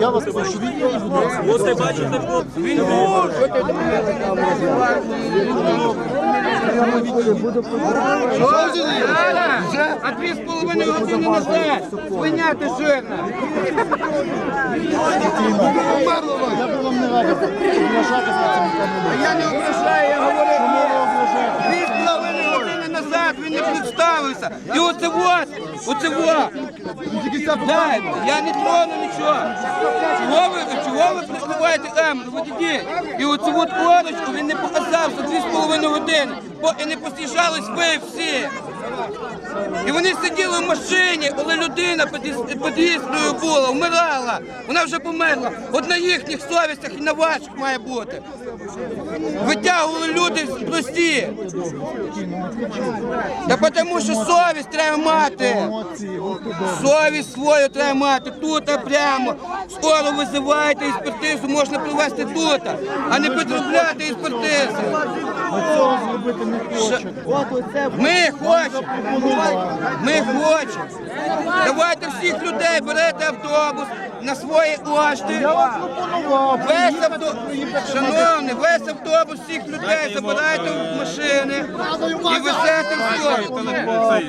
Я вас прошу, відійдіть, будь ласка. Ось ти бачите, він А дві з половиною години назад. Свиня ти жирна. Я би вам не радив Я не ображаю, я говорю. Чому ви ображаєте? Дві з половиною години назад він не представився. І оце вот, оце вот. Дай, я не трону нічого. Чого ви, чого ви прикриваєте камеру? Ви діді. І оцю от корочку він не показав за дві з половиною години. Бо і не посіжались ви всі. І вони сиділи в машині, коли людина під іс- під була, вмирала. Вона вже померла. От на їхніх совістях і на ваших має бути. Витягували люди прості. Та тому що совість треба мати. Совість свою треба мати. Тут прямо. Скоро визиваєте експертизу, можна провести тут, а не підробляти експертизи. Ми хочемо. Ми хочемо. Ми хочемо. Всіх людей берете автобус на свої кошти. Я вам пропонував. Весь автобус, шановний, весь автобус всіх людей забирайте в машини і везете в.